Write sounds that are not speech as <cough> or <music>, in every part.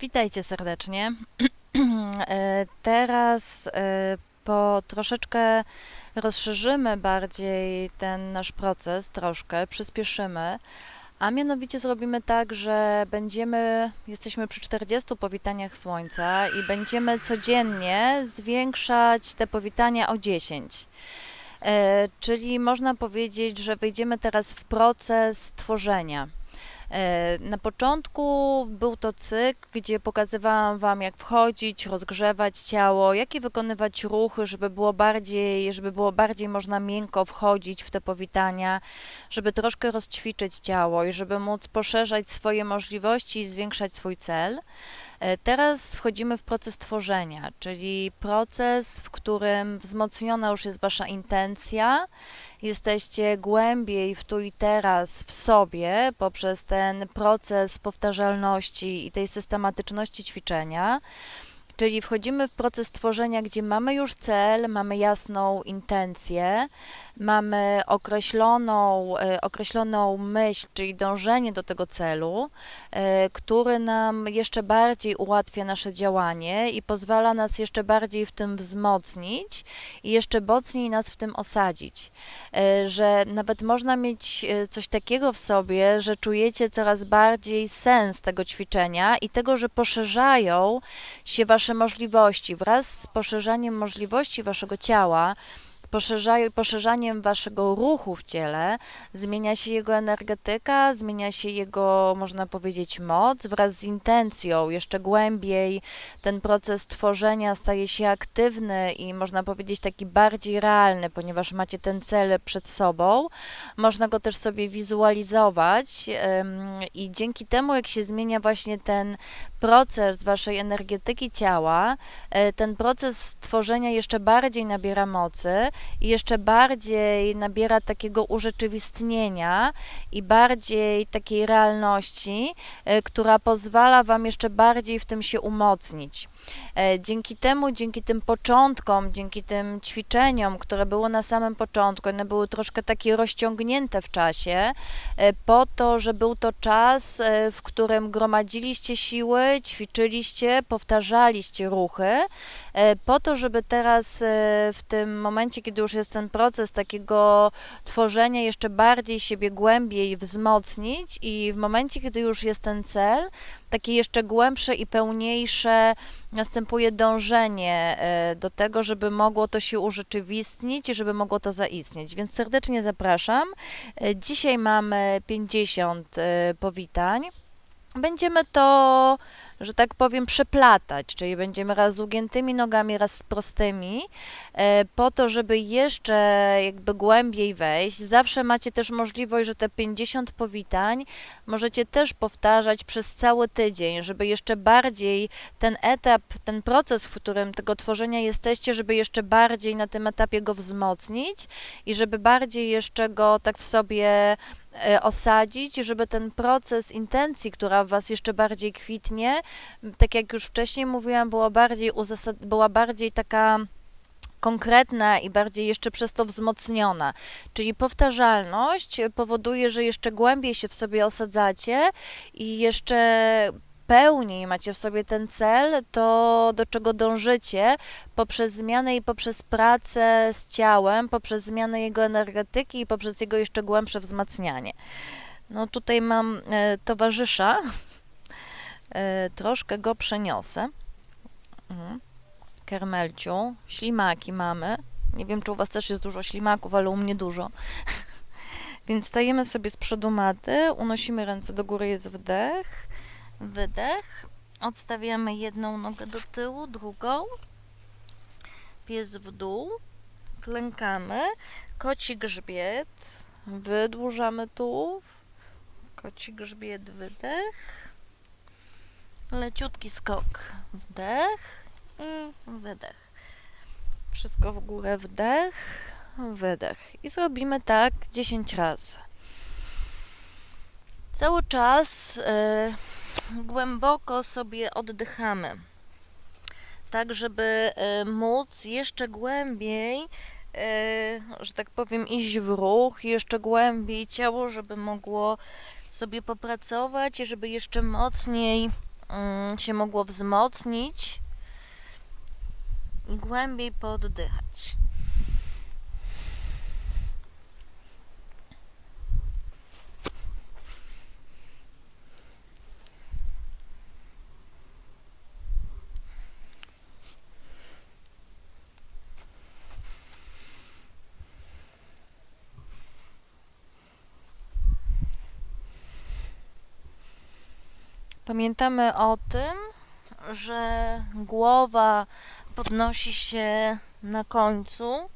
Witajcie serdecznie. <clears throat> E, Teraz e, po troszeczkę rozszerzymy bardziej ten nasz proces, troszkę przyspieszymy, a mianowicie zrobimy tak, że będziemy, jesteśmy przy 40 powitaniach słońca i będziemy codziennie zwiększać te powitania o 10. E, Czyli można powiedzieć, że wejdziemy teraz w proces tworzenia. E, Na początku był to cykl, gdzie pokazywałam Wam, jak wchodzić, rozgrzewać ciało, jakie wykonywać ruchy, żeby było bardziej, żeby było bardziej można miękko wchodzić w te powitania, żeby troszkę rozćwiczyć ciało i żeby móc poszerzać swoje możliwości i zwiększać swój cel. E, Teraz wchodzimy w proces tworzenia, czyli proces, w którym wzmocniona już jest Wasza intencja, jesteście głębiej w tu i teraz w sobie poprzez ten proces powtarzalności i tej systematyczności ćwiczenia. Czyli wchodzimy w proces tworzenia, gdzie mamy już cel, mamy jasną intencję, mamy określoną, e, określoną myśl, czyli dążenie do tego celu, e, który nam jeszcze bardziej ułatwia nasze działanie i pozwala nas jeszcze bardziej w tym wzmocnić i jeszcze mocniej nas w tym osadzić. E, Że nawet można mieć coś takiego w sobie, że czujecie coraz bardziej sens tego ćwiczenia i tego, że poszerzają się Wasze możliwości. Wraz z poszerzaniem możliwości Waszego ciała, poszerzaniem Waszego ruchu w ciele, zmienia się jego energetyka, zmienia się jego, można powiedzieć, moc. Wraz z intencją, jeszcze głębiej, ten proces tworzenia staje się aktywny i można powiedzieć taki bardziej realny, ponieważ macie ten cel przed sobą. Można go też sobie wizualizować i dzięki temu, jak się zmienia właśnie ten proces waszej energetyki ciała, e, ten proces tworzenia jeszcze bardziej nabiera mocy i jeszcze bardziej nabiera takiego urzeczywistnienia i bardziej takiej realności, e, która pozwala wam jeszcze bardziej w tym się umocnić. E, Dzięki temu, dzięki tym początkom, dzięki tym ćwiczeniom, które było na samym początku, one były troszkę takie rozciągnięte w czasie, e, po to, że był to czas, e, w którym gromadziliście siły, ćwiczyliście, powtarzaliście ruchy, po to, żeby teraz w tym momencie, kiedy już jest ten proces takiego tworzenia jeszcze bardziej siebie głębiej wzmocnić i w momencie, kiedy już jest ten cel, takie jeszcze głębsze i pełniejsze następuje dążenie e, do tego, żeby mogło to się urzeczywistnić i żeby mogło to zaistnieć. Więc serdecznie zapraszam. E, Dzisiaj mamy 50 e, powitań. Będziemy to, że tak powiem, przeplatać, czyli będziemy raz z ugiętymi nogami, raz z prostymi, e, po to, żeby jeszcze jakby głębiej wejść. Zawsze macie też możliwość, że te 50 powitań możecie też powtarzać przez cały tydzień, żeby jeszcze bardziej ten etap, ten proces, w którym tego tworzenia jesteście, żeby jeszcze bardziej na tym etapie go wzmocnić i żeby bardziej jeszcze go tak w sobie osadzić, żeby ten proces intencji, która w Was jeszcze bardziej kwitnie, tak jak już wcześniej mówiłam, była bardziej, uzasad- była bardziej taka konkretna i bardziej jeszcze przez to wzmocniona. Czyli powtarzalność powoduje, że jeszcze głębiej się w sobie osadzacie i jeszcze pełniej macie w sobie ten cel, to do czego dążycie poprzez zmianę i poprzez pracę z ciałem, poprzez zmianę jego energetyki i poprzez jego jeszcze głębsze wzmacnianie. No tutaj mam e, towarzysza, e, troszkę go przeniosę. Mhm. Kermelciu, ślimaki mamy. Nie wiem, czy u Was też jest dużo ślimaków, ale u mnie dużo. <laughs> Więc stajemy sobie z przodu maty, unosimy ręce do góry, jest wdech, wydech. Odstawiamy jedną nogę do tyłu, drugą. Pies w dół. Klękamy. Koci grzbiet. Wydłużamy tułów. Koci grzbiet, wydech. Leciutki skok. Wdech i wydech. Wszystko w górę, wdech, wydech. I zrobimy tak 10 razy. Cały czas y, głęboko sobie oddychamy, tak żeby y, móc jeszcze głębiej, y, że tak powiem, iść w ruch, jeszcze głębiej ciało, żeby mogło sobie popracować i żeby jeszcze mocniej mm, się mogło wzmocnić i głębiej poddychać. Pamiętamy o tym, że głowa podnosi się na końcu.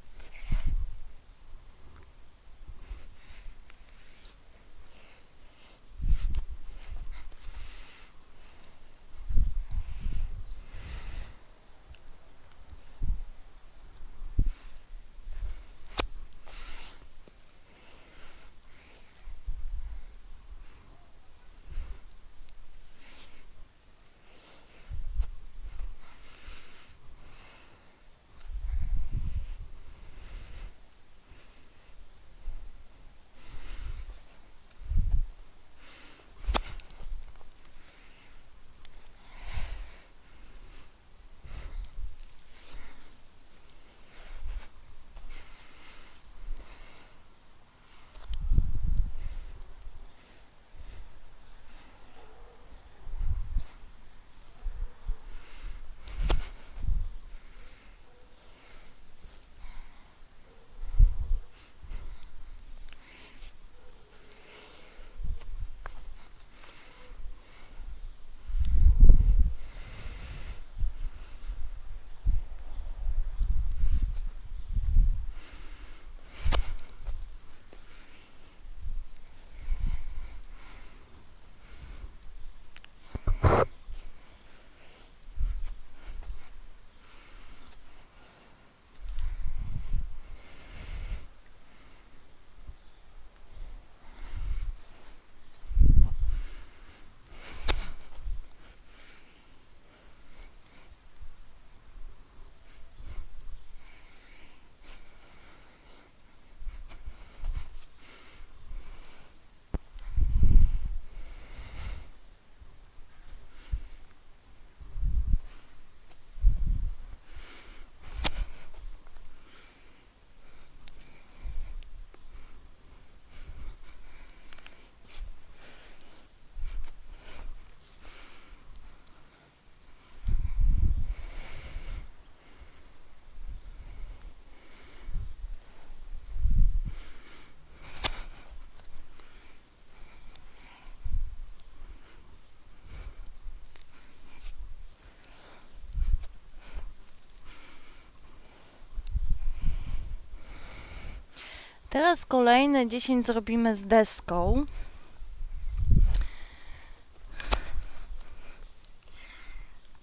Teraz kolejne 10 zrobimy z deską.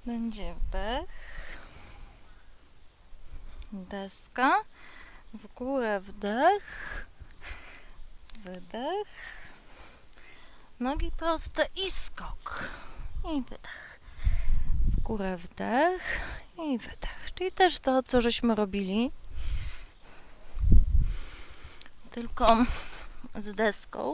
Będzie wdech, deska, w górę wdech, wydech, nogi proste i skok i wydech. W górę wdech i wydech. Czyli też to, co żeśmy robili tylko z deską.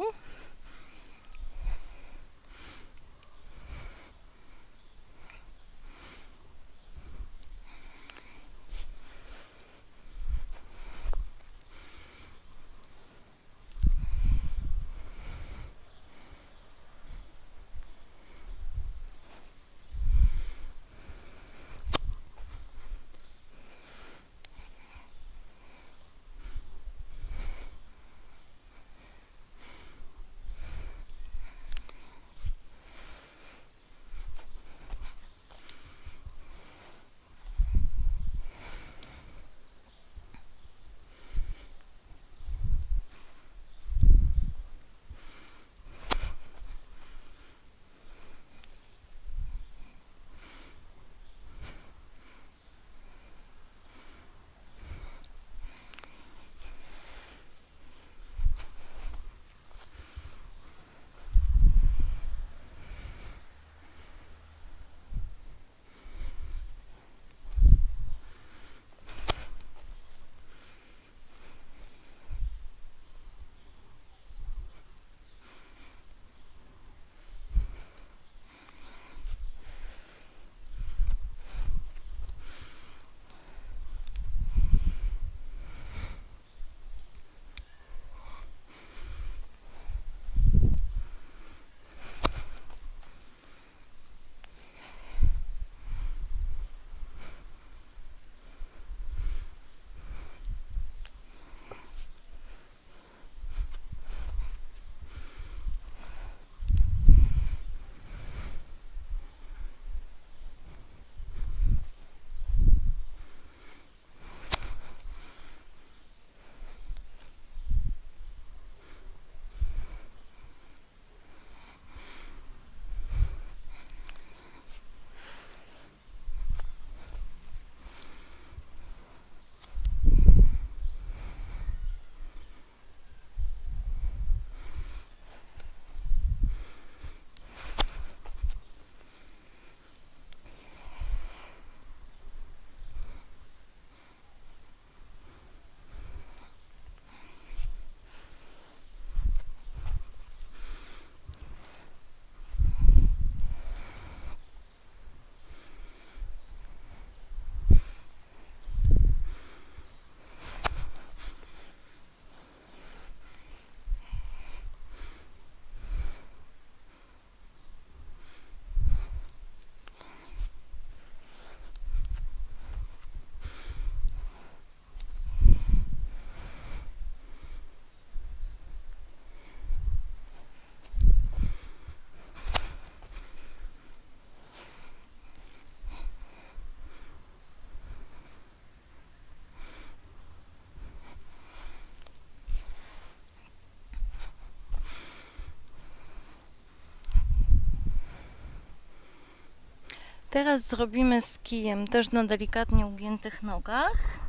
Teraz zrobimy z kijem też na delikatnie ugiętych nogach.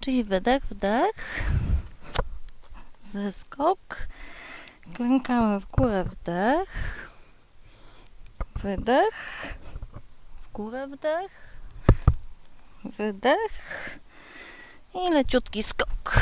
Czyli wydech, wdech. Zeskok. Klękamy w górę, wdech. Wydech. W górę, wdech. Wydech. I leciutki skok.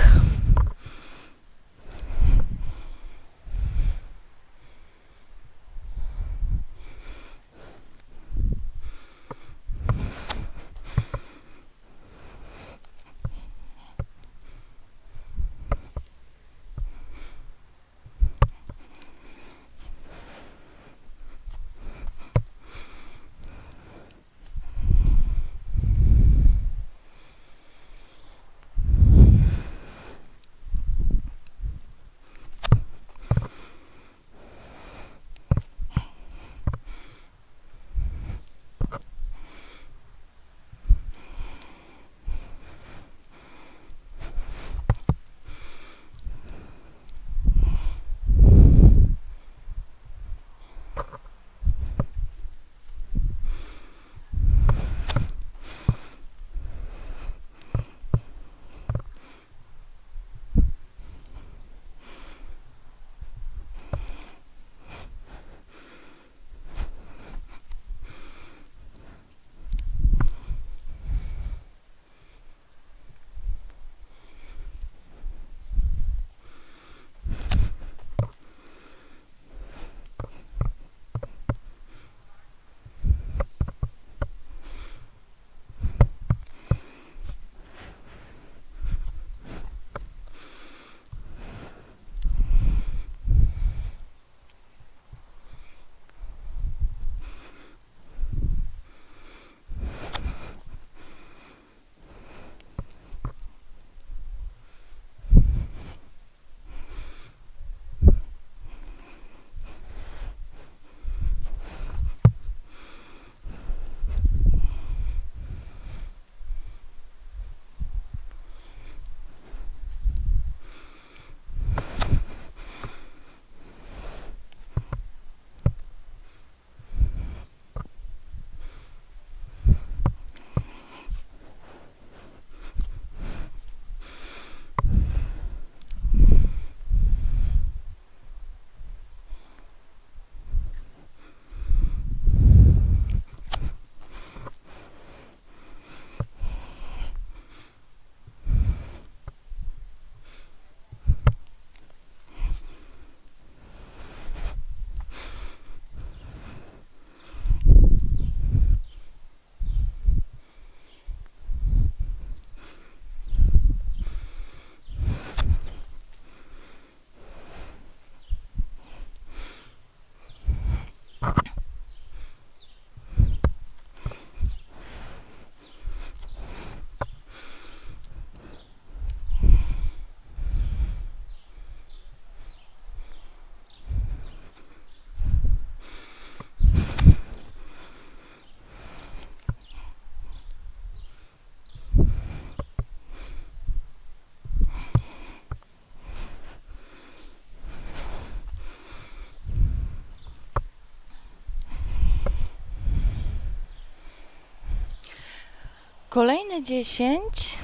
Kolejne 10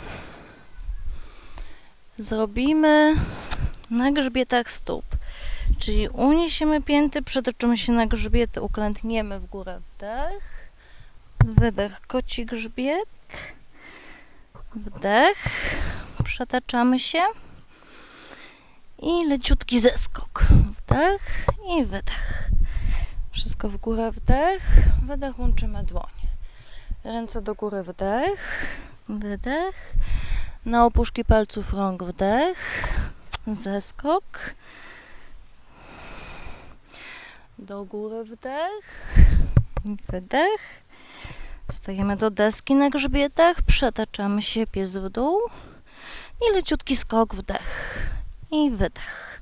zrobimy na grzbietach stóp. Czyli uniesiemy pięty, przetoczymy się na grzbiet, uklękniemy w górę wdech, wydech, koci grzbiet, wdech, przetaczamy się i leciutki zeskok, wdech i wydech. Wszystko w górę, wdech, wydech, łączymy dłonie. Ręce do góry, wdech, wydech. Na opuszki palców rąk wdech, zeskok. Do góry wdech, wydech. Stajemy do deski na grzbietach, przetaczamy się pies w dół i leciutki skok, wdech i wydech.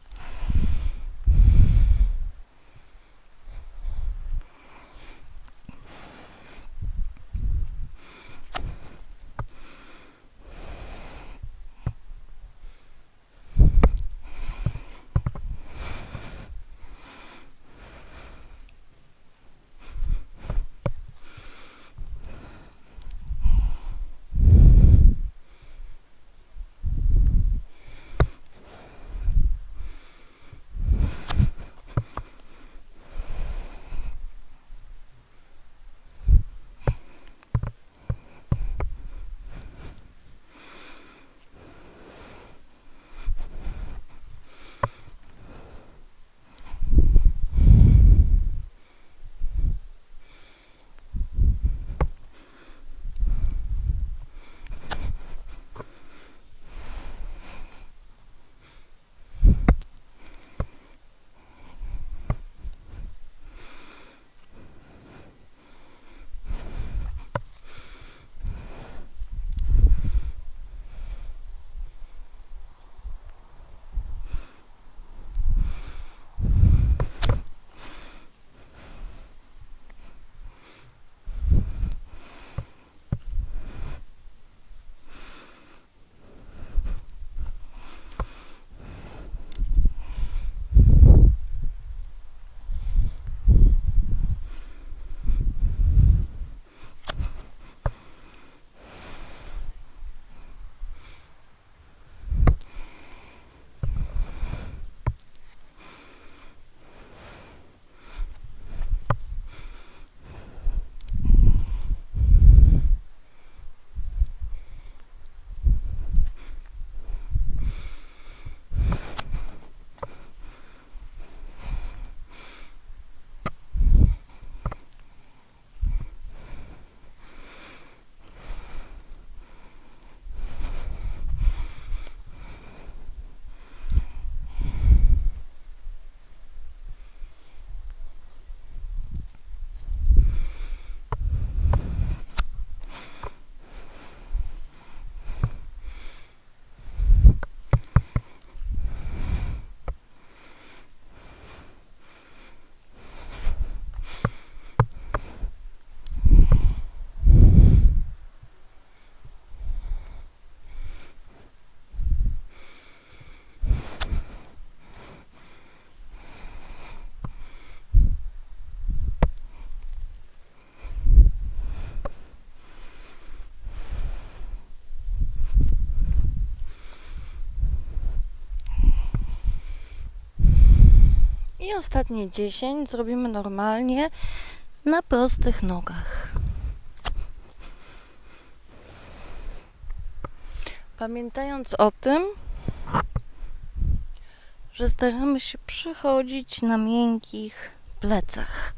I ostatnie 10 zrobimy normalnie na prostych nogach. Pamiętając o tym, że staramy się przechodzić na miękkich plecach.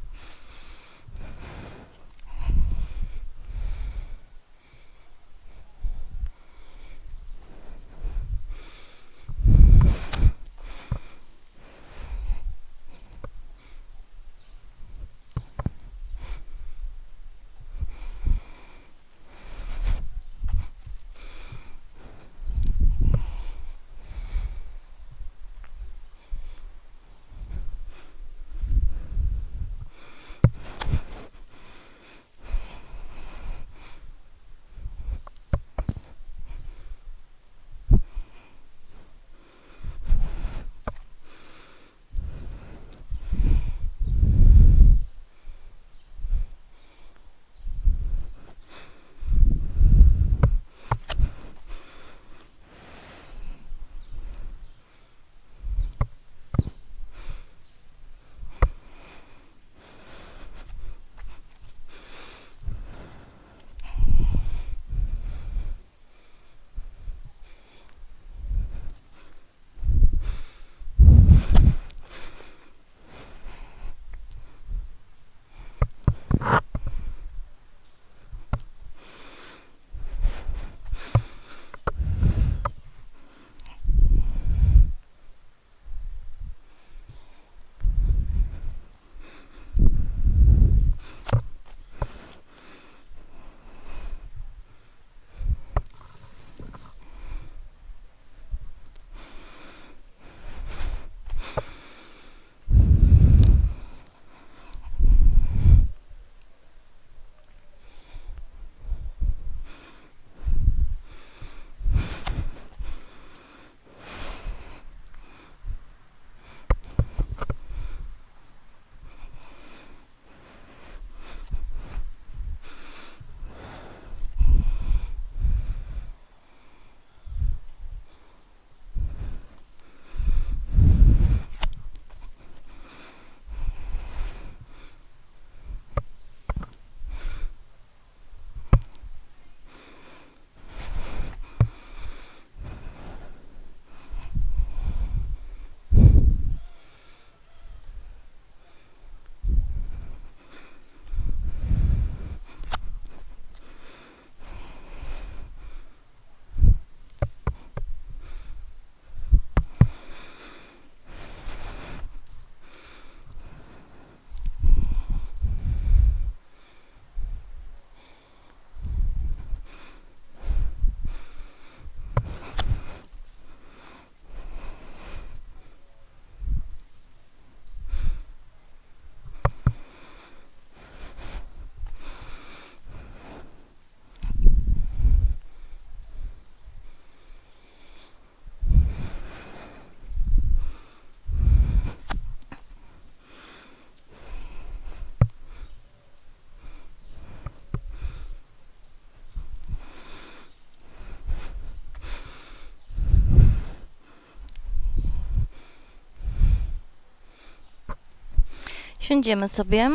Siądziemy sobie.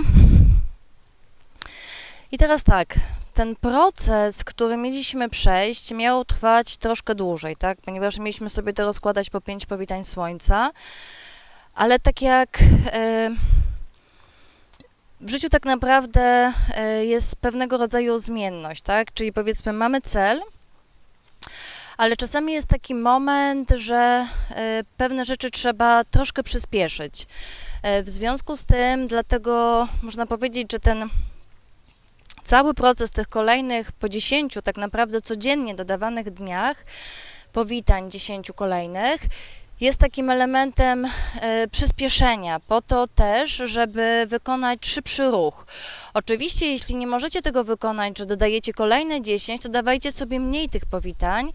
I teraz tak, ten proces, który mieliśmy przejść, miał trwać troszkę dłużej, tak? Ponieważ mieliśmy sobie to rozkładać po pięć powitań słońca. Ale tak jak e, w życiu tak naprawdę e, jest pewnego rodzaju zmienność, tak? Czyli powiedzmy, mamy cel, ale czasami jest taki moment, że e, pewne rzeczy trzeba troszkę przyspieszyć. E, W związku z tym, dlatego można powiedzieć, że ten cały proces tych kolejnych po 10 tak naprawdę codziennie dodawanych dniach, powitań 10 kolejnych, jest takim elementem e, przyspieszenia, po to też, żeby wykonać szybszy ruch. Oczywiście, jeśli nie możecie tego wykonać, że dodajecie kolejne 10, to dawajcie sobie mniej tych powitań,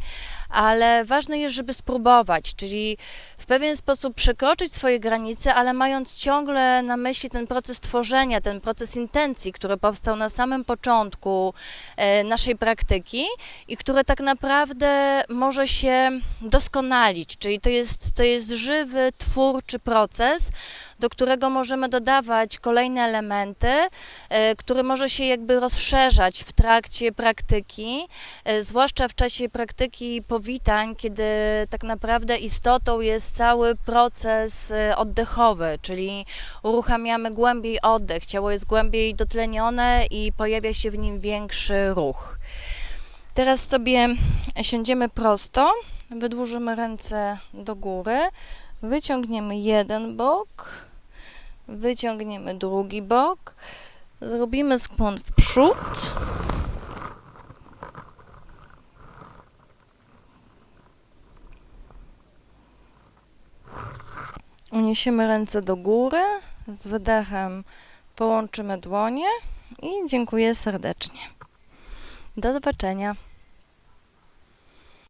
ale ważne jest, żeby spróbować, czyli w pewien sposób przekroczyć swoje granice, ale mając ciągle na myśli ten proces tworzenia, ten proces intencji, który powstał na samym początku e, naszej praktyki i który tak naprawdę może się doskonalić, czyli to jest, to jest żywy, twórczy proces, do którego możemy dodawać kolejne elementy, e, który może się jakby rozszerzać w trakcie praktyki, e, zwłaszcza w czasie praktyki powitań, kiedy tak naprawdę istotą jest cały proces e, oddechowy, czyli uruchamiamy głębiej oddech, ciało jest głębiej dotlenione i pojawia się w nim większy ruch. Teraz sobie siądziemy prosto, wydłużymy ręce do góry, wyciągniemy jeden bok, wyciągniemy drugi bok, zrobimy skłon w przód. Uniesiemy ręce do góry, z wydechem połączymy dłonie i dziękuję serdecznie. Do zobaczenia.